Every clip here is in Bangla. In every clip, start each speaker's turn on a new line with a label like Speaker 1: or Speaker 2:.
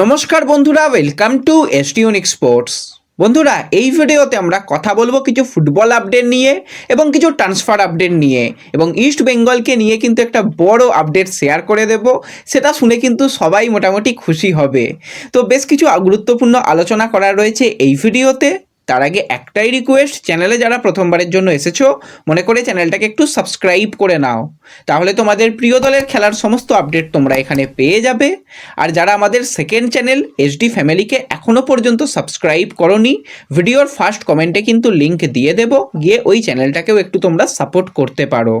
Speaker 1: নমস্কার বন্ধুরা ওয়েলকাম টু এসটিউনিক স্পোর্টস বন্ধুরা, এই ভিডিওতে আমরা কথা বলব কিছু ফুটবল আপডেট নিয়ে এবং কিছু ট্রান্সফার আপডেট নিয়ে এবং ইস্ট বেঙ্গলকে নিয়ে কিন্তু একটা বড় আপডেট শেয়ার করে দেব, সেটা শুনে কিন্তু সবাই মোটামুটি খুশি হবে। তো বেশ কিছু গুরুত্বপূর্ণ আলোচনা করা রয়েছে এই ভিডিওতে। তার আগে একটাই রিকোয়েস্ট চ্যানেলে যারা প্রথমবারের জন্য এসেছ, মনে করে চ্যানেলটাকে একটু সাবস্ক্রাইব করে নাও। তাহলে তোমাদের প্রিয় দলের খেলার সমস্ত আপডেট তোমরা এখানে পেয়ে যাবে। আর যারা আমাদের সেকেন্ড চ্যানেল এইচডি ফ্যামিলিকে এখনও পর্যন্ত সাবস্ক্রাইব করনি ভিডিওর ফার্স্ট কমেন্টে কিন্তু লিংক দিয়ে দেব। গিয়ে ওই চ্যানেলটাকেও একটু তোমরা সাপোর্ট করতে পারো।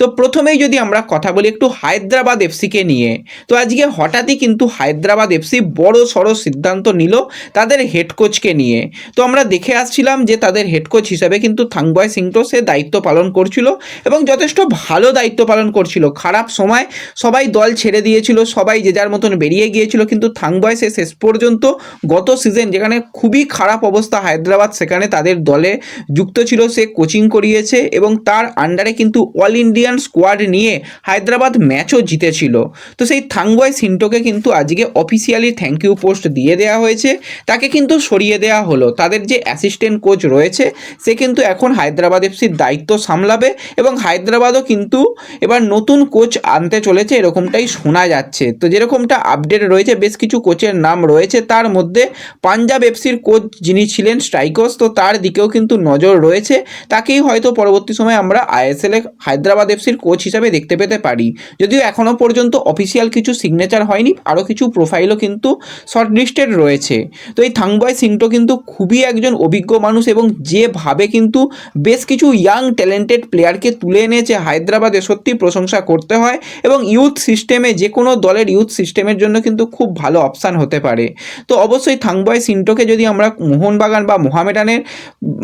Speaker 1: তো প্রথমেই যদি আমরা কথা বলি একটু হায়দ্রাবাদ এফসিকে নিয়ে, তো আজকে হঠাৎই কিন্তু হায়দ্রাবাদ এফসি বড় সড়ো সিদ্ধান্ত নিল তাদের হেড কোচকে নিয়ে। তো আমরা দেখে আসছিলাম যে তাদের হেড কোচ হিসাবে কিন্তু থাংবয় সিংটো সে দায়িত্ব পালন করছিল এবং যথেষ্ট ভালো দায়িত্ব পালন করছিল। খারাপ সময় সবাই দল ছেড়ে দিয়েছিল, সবাই যে যার মতন বেরিয়ে গিয়েছিল, কিন্তু থাংবয় সে শেষ পর্যন্ত গত সিজন যেখানে খুবই খারাপ অবস্থা হায়দ্রাবাদ সেখানে তাদের দলে যুক্ত ছিল, সে কোচিং করিয়েছে এবং তার আন্ডারে কিন্তু অল ইন্ডিয়ান স্কোয়াড নিয়ে হায়দ্রাবাদ ম্যাচও জিতেছিল। তো সেই থাংবয় সিন্টোকে কিন্তু আজকে অফিসিয়ালি থ্যাংক ইউ পোস্ট দিয়ে দেওয়া হয়েছে। তাকে কিন্তু সরিয়ে দেওয়া হলো। তাদের যে অ্যাসিস্ট্যান্ট কোচ রয়েছে, সে কিন্তু এখন হায়দ্রাবাদ এফসির দায়িত্ব সামলাবে এবং হায়দ্রাবাদও কিন্তু এবার নতুন কোচ আনতে চলেছে, এরকমটাই শোনা যাচ্ছে। তো যেরকমটা আপডেট রয়েছে, বেশ কিছু কোচের নাম রয়েছে। তার মধ্যে পাঞ্জাব এফসির কোচ যিনি ছিলেন স্ট্রাইকস তো তার দিকেও কিন্তু নজর রয়েছে। তাকেই হয়তো পরবর্তী সময় আমরা আইএসএলে হায়দ্রাবাদ এফসির কোচ হিসাবে দেখতে পেতে পারি। যদিও এখনও পর্যন্ত অফিসিয়াল কিছু সিগনেচার হয়নি, আরও কিছু প্রোফাইলও কিন্তু শর্ট লিস্টেড রয়েছে। তো এই থাংবয় সিংটো কিন্তু খুবই একজন অভিজ্ঞ মানুষ এবং যেভাবে কিন্তু বেশ কিছু ইয়াং ট্যালেন্টেড প্লেয়ারকে তুলে এনেছে, হায়দ্রাবাদে সত্যি প্রশংসা করতে হয় এবং ইউথ সিস্টেমে যে কোনো দলের ইউথ সিস্টেমের জন্য কিন্তু খুব ভালো অপশান হতে পারে। তো অবশ্যই থাংবয় সিন্টোকে যদি আমরা মোহনবাগান বা মোহামেডানের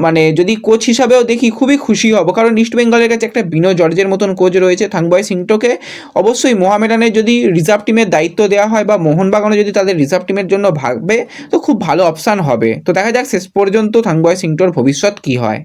Speaker 1: মানে যদি কোচ হিসাবেও দেখি, খুবই খুশি হব। কারণ ইস্ট বেঙ্গলের কাছে একটা বিনো জর্জের মতন কোচ রয়েছে থাংবয় সিংটোকে। অবশ্যই মোহামেডানের যদি রিজার্ভ টিমের দায়িত্ব দেওয়া হয় বা মোহনবাগানও যদি তাদের রিজার্ভ টিমের জন্য ভাববে তো খুব ভালো অপশান হবে। তো দেখা যাক শেষ পর্যন্ত থাংবয় সিংটোর ভবিষ্যৎ কী হয়।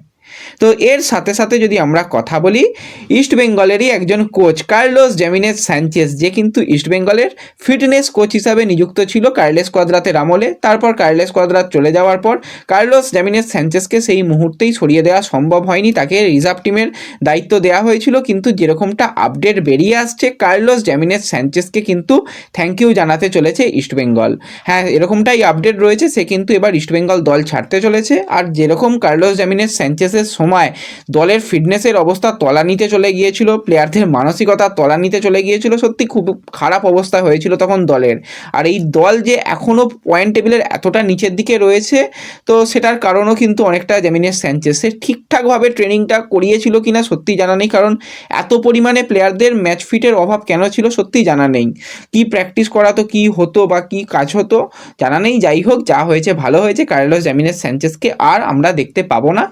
Speaker 1: তো এর সাথে সাথে যদি আমরা কথা বলি ইস্ট বেঙ্গলেরই একজন কোচ কার্লোস জেমিনেস স্যাঞ্চেস যে কিন্তু ইস্ট বেঙ্গলের ফিটনেস কোচ হিসাবে নিযুক্ত ছিল কার্লেস কোয়াদ্রাতের আমলে তারপর কার্লেস কোয়াদ্রাত চলে যাওয়ার পর কার্লোস জেমিনেস স্যাঞ্চেসকে সেই মুহূর্তেই সরিয়ে দেওয়া সম্ভব হয়নি। তাকে রিজার্ভ টিমের দায়িত্ব দেওয়া হয়েছিল। কিন্তু যেরকমটা আপডেট বেরিয়ে আসছে কার্লোস জেমিনেস স্যাঞ্চেসকে কিন্তু থ্যাংক ইউ জানাতে চলেছে ইস্ট বেঙ্গল হ্যাঁ এরকমটাই আপডেট রয়েছে। সে কিন্তু এবার ইস্ট বেঙ্গল দল ছাড়তে চলেছে। আর যেরকম কার্লোস জেমিনেস স্যাঞ্চেসের সময় দলের ফিটনেসের অবস্থা তলানিতে চলে গিয়েছিল প্লেয়ারদের মানসিকতা তলানিতে চলে গিয়েছিল, সত্যি খুব খারাপ অবস্থা হয়েছিল তখন দলের। আর এই দল যে এখনও পয়েন্ট টেবিলের এতটা নিচের দিকে রয়েছে, তো সেটার কারণও কিন্তু অনেকটা জেমিনের স্যাঞ্চেস ঠিকঠাকভাবে ট্রেনিংটা করিয়েছিল কিনা সত্যি জানা নেই, কারণ এত পরিমাণে প্লেয়ারদের ম্যাচ ফিটের অভাব কেন ছিল সত্যি জানা নেই। কি প্র্যাকটিস করাতো, কি হতো বা কি কাজ হতো জানা নেই। যাই হোক, যা হয়েছে ভালো হয়েছে, কার্লোস জ্যামিনেস স্যাঞ্চেসকে আর আমরা দেখতে পাবো না।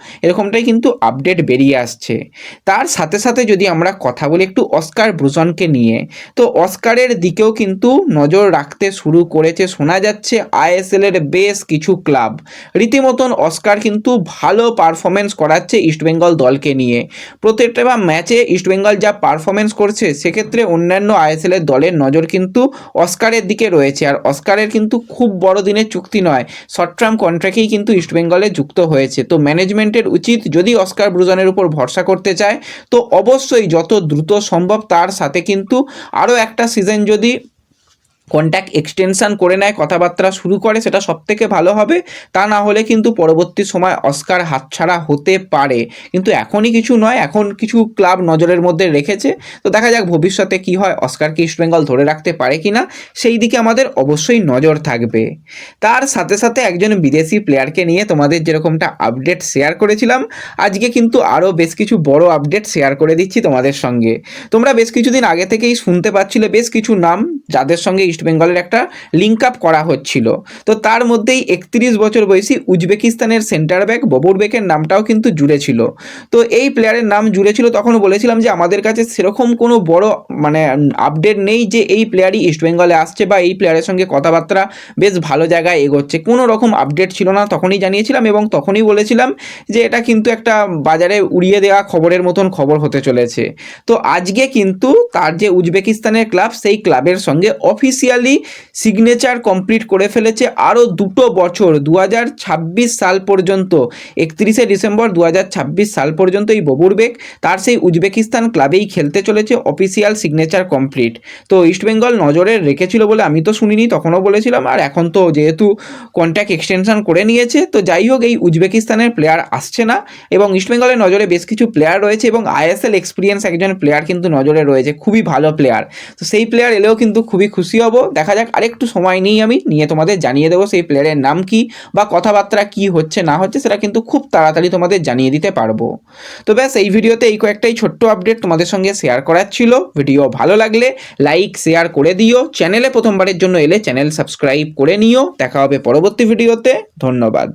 Speaker 1: এরকমটাই কিন্তু আপডেট বেরিয়ে আসছে। তার সাথে সাথে যদি আমরা কথা বলি একটু অস্কার ব্রুজনকে নিয়ে, তো অস্কারের দিকেও কিন্তু নজর রাখতে শুরু করেছে। শোনা যাচ্ছে আইএসএল এর বেশ কিছু ক্লাব। রীতিমতন অস্কার কিন্তু ভালো পারফরমেন্স করাচ্ছে ইস্টবেঙ্গল দলকে নিয়ে। প্রত্যেকটা ম্যাচে ইস্টবেঙ্গল যা পারফরমেন্স করছে, সেক্ষেত্রে অন্যান্য আইএসএল এর দলের নজর কিন্তু অস্কারের দিকে রয়েছে। আর অস্কারের কিন্তু খুব বড় দিনের চুক্তি নয় শর্ট টার্ম কন্ট্রাক্টেই কিন্তু ইস্টবেঙ্গলে যুক্ত হয়েছে। তো ম্যানেজমেন্টের উচিত যদি অস্কার ব্রুজনের উপর ভরসা করতে চায়, তো অবশ্যই যত দ্রুত সম্ভব তার সাথে কিন্তু আরও একটা সিজন যদি কন্ট্যাক্ট এক্সটেনশান করে নেয়, কথাবার্তা শুরু করে, সেটা সব থেকে ভালো হবে। তা না হলে কিন্তু পরবর্তী সময় অস্কার হাতছাড়া হতে পারে। কিন্তু এখনই কিছু নয়, এখন কিছু ক্লাব নজরের মধ্যে রেখেছে। তো দেখা যাক ভবিষ্যতে কি হয় অস্কারকে ইস্টবেঙ্গল ধরে রাখতে পারে কি না সেই দিকে আমাদের অবশ্যই নজর থাকবে। তার সাথে সাথে একজন বিদেশি প্লেয়ারকে নিয়ে তোমাদের যেরকমটা আপডেট শেয়ার করেছিলাম, আজকে কিন্তু আরও বেশ কিছু বড় আপডেট শেয়ার করে দিচ্ছি তোমাদের সঙ্গে। তোমরা বেশ কিছুদিন আগে থেকেই শুনতে পাচ্ছিলে, বেশ কিছু নাম যাদের সঙ্গে ইস্ট বেঙ্গলের একটা লিঙ্ক আপ করা হচ্ছিল। তো তার মধ্যেই একত্রিশ বছর বয়সী উজবেকিস্তানের সেন্টার ব্যাক ববুর বেকের নামটাও কিন্তু জুড়ে ছিল। তো এই প্লেয়ারের নাম জুড়ে ছিল তখন বলেছিলাম যে আমাদের কাছে সেরকম কোনো বড় মানে আপডেট নেই যে এই প্লেয়ারই ইস্ট বেঙ্গলে আসছে বা এই প্লেয়ারের সঙ্গে কথাবার্তা বেশ ভালো জায়গায় এগোচ্ছে। কোনো রকম আপডেট ছিল না, তখনই জানিয়েছিলাম এবং তখনই বলেছিলাম যে এটা কিন্তু একটা বাজারে উড়িয়ে দেওয়া খবরের মতন খবর হতে চলেছে। তো আজকে কিন্তু তার যে উজবেকিস্তানের ক্লাব সেই ক্লাবের সঙ্গে অফিসিয়াল অফিসিয়ালি সিগনেচার কমপ্লিট করে ফেলেছে আরও দুটো বছর দু হাজার ছাব্বিশ সাল পর্যন্ত। একত্রিশে ডিসেম্বর দু হাজার ছাব্বিশ সাল পর্যন্ত এই ববুরবেগ তার সেই উজবেকিস্তান ক্লাবেই খেলতে চলেছে অফিসিয়াল সিগনেচার কমপ্লিট তো ইস্টবেঙ্গল নজরে রেখেছিল বলে আমি তো শুনিনি, তখনও বলেছিলাম, আর এখন তো যেহেতু কন্ট্যাক্ট এক্সটেনশন করে নিয়েছে, তো যাই হোক এই উজবেকিস্তানের প্লেয়ার আসছে না, এবং ইস্টবেঙ্গলের নজরে বেশ কিছু প্লেয়ার রয়েছে, এবং আইএসএল এক্সপিরিয়েন্স একজন প্লেয়ার কিন্তু নজরে রয়েছে, খুবই ভালো প্লেয়ার তো সেই প্লেয়ার এলেও কিন্তু খুবই খুশি হব দেখা যাক, আরেকটু সময় নিই আমি। নিয়ে তোমাদের জানিয়ে দেবো সেই প্লেয়ারের নাম কি বা কথাবার্তা কি হচ্ছে, না হচ্ছে, সেটা কিন্তু খুব তাড়াতাড়ি তোমাদের জানিয়ে দিতে পারব। তো ব্যাস, এই ভিডিওতে এই কয়েকটাই ছোট্ট আপডেট তোমাদের সঙ্গে শেয়ার করার ছিল। ভিডিও ভালো লাগলে লাইক শেয়ার করে দিও। চ্যানেলে প্রথমবারের জন্য এলে চ্যানেল সাবস্ক্রাইব করে নিও। দেখা হবে পরবর্তী ভিডিওতে ধন্যবাদ।